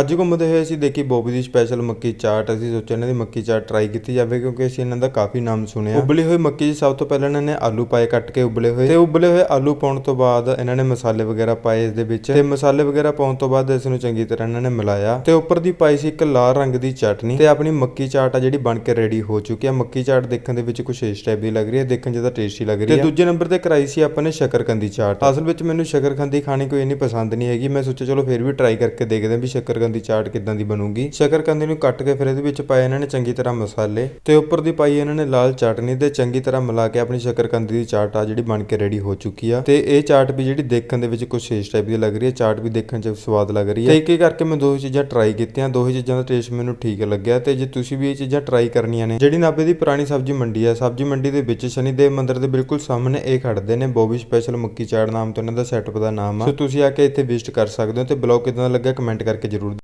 ਅੱਜ ਘੁੰਮਦੇ ਹੋਏ ਅਸੀਂ ਦੇਖੀ ਬੋਬੀ ਦੀ ਸਪੈਸ਼ਲ ਮੱਕੀ ਚਾਟ। ਅਸੀਂ ਸੋਚਿਆ ਇਹਨਾਂ ਦੀ ਮੱਕੀ ਚਾਟ ਟਰਾਈ ਕੀਤੀ ਜਾਵੇ ਕਿਉਂਕਿ ਅਸੀਂ ਇਹਨਾਂ ਦਾ ਕਾਫੀ ਨਾਮ ਸੁਣਿਆ। ਉਬਲੀ ਹੋਈ ਮੱਕੀ 'ਚ ਸਭ ਤੋਂ ਪਹਿਲਾਂ ਇਹਨਾਂ ਨੇ ਆਲੂ ਪਾਏ ਕੱਟ ਕੇ ਉਬਲੇ ਹੋਏ। ਤੇ ਉਬਲੇ ਹੋਏ ਆਲੂ ਪਾਉਣ ਤੋਂ ਬਾਅਦ ਇਹਨਾਂ ਨੇ ਮਸਾਲੇ ਵਗੈਰਾ ਪਾਏ ਇਸ ਦੇ ਵਿੱਚ। ਤੇ ਮਸਾਲੇ ਵਗੈਰਾ ਪਾਉਣ ਤੋਂ ਬਾਅਦ ਇਸ ਨੂੰ ਚੰਗੀ ਤਰ੍ਹਾਂ ਇਹਨਾਂ ਨੇ ਮਿਲਾਇਆ। ਤੇ ਉੱਪਰ ਦੀ ਪਾਈ ਸੀ ਇੱਕ ਲਾਲ ਰੰਗ ਦੀ ਚਟਨੀ। ਤੇ ਆਪਣੀ ਮੱਕੀ ਚਾਟ ਆ ਜਿਹੜੀ ਬਣ ਕੇ ਰੈਡੀ ਹੋ ਚੁੱਕੀ ਆ। ਮੱਕੀ ਚਾਟ ਦੇਖਣ ਦੇ ਵਿੱਚ ਕੁਛ ਇਸ ਟਾਈਪ ਦੀ ਲੱਗ ਰਹੀ ਹੈ ਦੇਖਣ 'ਚ ਟੇਸਟੀ ਲੱਗ ਰਹੀ ਹੈ ਤੇ ਦੂਜੇ ਨੰਬਰ ਤੇ ਕਰਾਈ ਸੀ ਆਪਾਂ ਨੇ ਸ਼ਕਰਕੰਦੀ ਚਾਟ। ਅਸਲ ਵਿੱਚ ਮੈਨੂੰ ਸ਼ਕਰਕੰਦੀ ਖਾਣੀ ਕੋਈ ਇੰਨੀ ਪਸੰਦ ਨਹੀਂ ਹੈਗੀ। ਮੈਂ ਸੋਚਿਆ ਚਲੋ ਫਿਰ ਵੀ ਟਰਾਈ ਕਰਕੇ ਦੇਖਦੇ ਹਾਂ ਵੀ ਸ਼ਕਰਕੰਦੀ ਚਾਟ ਕਿੱਦਾਂ ਦੀ ਬਣੂਗੀ। ਸ਼ਕਰਕੰਦੀ ਨੂੰ ਕੱਟ ਕੇ ਫਿਰ ਇਹਦੇ ਵਿੱਚ ਪਾਏ ਇਹਨਾਂ ਨੇ ਚੰਗੀ ਤਰ੍ਹਾਂ ਮਸਾਲੇ। ਤੇ ਉੱਪਰ ਦੀ ਪਾਈ ਇਹਨਾਂ ਨੇ ਲਾਲ ਚਟਨੀ ਤੇ ਚੰਗੀ ਤਰ੍ਹਾਂ ਮਿਲਾ ਕੇ ਆਪਣੀ ਸ਼ਕਰਕੰਦੀ ਦੀ ਚਾਟ ਆ ਜਿਹੜੀ ਬਣ ਕੇ ਰੈਡੀ ਹੋ ਚੁੱਕੀ ਆ। ਤੇ ਇਹ ਚਾਟ ਵੀ ਜਿਹੜੀ ਦੇਖਣ ਦੇ ਵਿੱਚ ਕੁਛ ਇਸ ਟਾਈਪ ਦੀ ਲੱਗ ਰਹੀ ਹੈ ਚਾਟ ਵੀ ਦੇਖਣ 'ਚ ਸਵਾਦ ਲੱਗ ਰਹੀ ਹੈ ਤੇ ਇੱਕ ਇੱਕ ਕਰਕੇ ਮੈਂ ਦੋ ਚੀਜ਼ਾਂ ਟਰਾਈ ਕੀਤੀਆਂ। ਦੋ ਹੀ ਚੀਜ਼ਾਂ ਦਾ ਟੇਸਟ ਮੈਨੂੰ ਠੀਕ ਲੱਗਿਆ ਤੇ ਜੇ ਤੁਸੀਂ ਵੀ ਇਹ ਚੀਜ਼ਾਂ ਟਰਾਈ ਕਰਨੀਆਂ ਨੇ, ਜਿਹੜੀ ਨਾਭੇ ਦੀ ਪੁਰਾਣੀ ਸਬਜ਼ੀ ਮੰਡੀ ਆ, ਸਬਜ਼ੀ ਮੰਡੀ ਦੇ ਵਿੱਚ ਸ਼ਨੀਦੇਵ ਮੰਦਿਰ ਦੇ ਬਿਲਕੁਲ ਸਾਹਮਣੇ ਇਹ ਖੜਦੇ ਨੇ। ਬੋਬੀ ਸਪੈਸ਼ਲ ਮੱਕੀ ਚਾਟ ਨਾਮ ਤੋਂ ਇਹਨਾਂ ਦਾ ਸੈਟਅਪ ਦਾ ਨਾਮ ਆ। ਸੋ ਤੁਸੀਂ ਆ ਕੇ ਇੱਥੇ ਵਿਜ਼ਿਟ ਕਰ ਸਕਦੇ ਹੋ ਤੇ ਬਲੌਗ ਕਿਦਾਂ ਲੱਗਾ ਕਮੈਂਟ ਕਰਕੇ ਜਰੂਰ